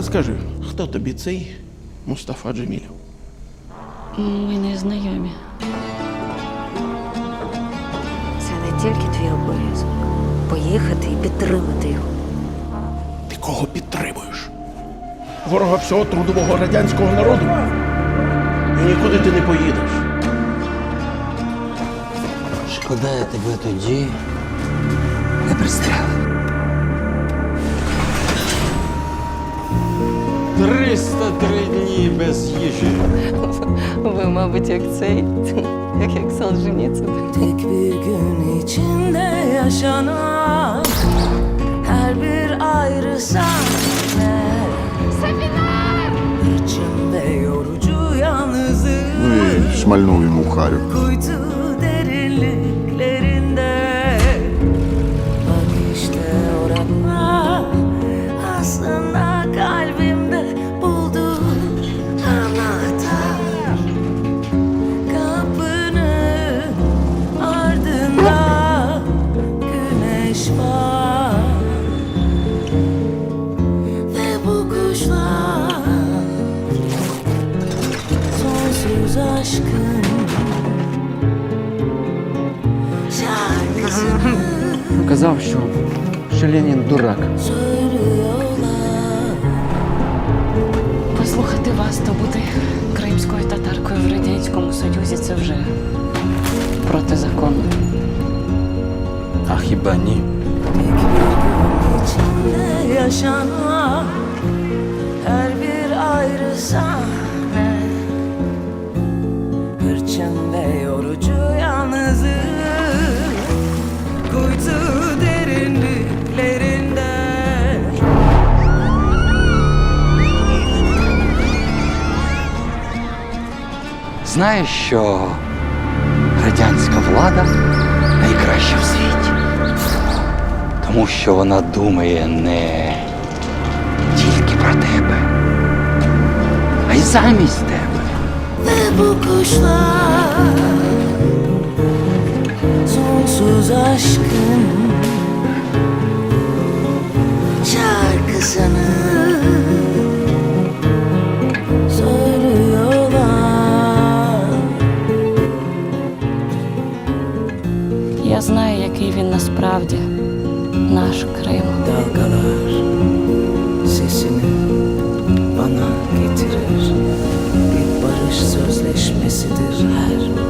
А скажи, хто тобі цей Мустафа Джемілів? Ми не знайомі. Це не тільки твій обов'язок. Поїхати і підтримати його. Ти кого підтримуєш? Ворога всього трудового радянського народу? І нікуди ти не поїдеш. Шкода, я тебе тоді не пристрелив. 303 дні без їжі. Ви, мабуть, як цей, як, як Солженіцин. Tek bir gün içinde yaşanan Her bir ayrı sahne İçimde yorucu yalnızlık Ну і шмальнув йому в харю. Kuytu derinliklerinde Sonsuz aşkın şarkısını Казав, що, що Ленін дурак. söylüyorlar Послухати вас та бути кримською татаркою в Радянському Союзі це вже проти закону. А хіба ні? içinde yaşanan Знаєш, що радянська влада найкраща в світі. Тому що вона думає не тільки про тебе, а й замість тебе. Ve bu kuşlar Sonsuz aşkın Я знаю, який він насправді наш Крим. Dalgalar sesini bana getirir Bir barış sözleşmesidir her bir çakıl taşı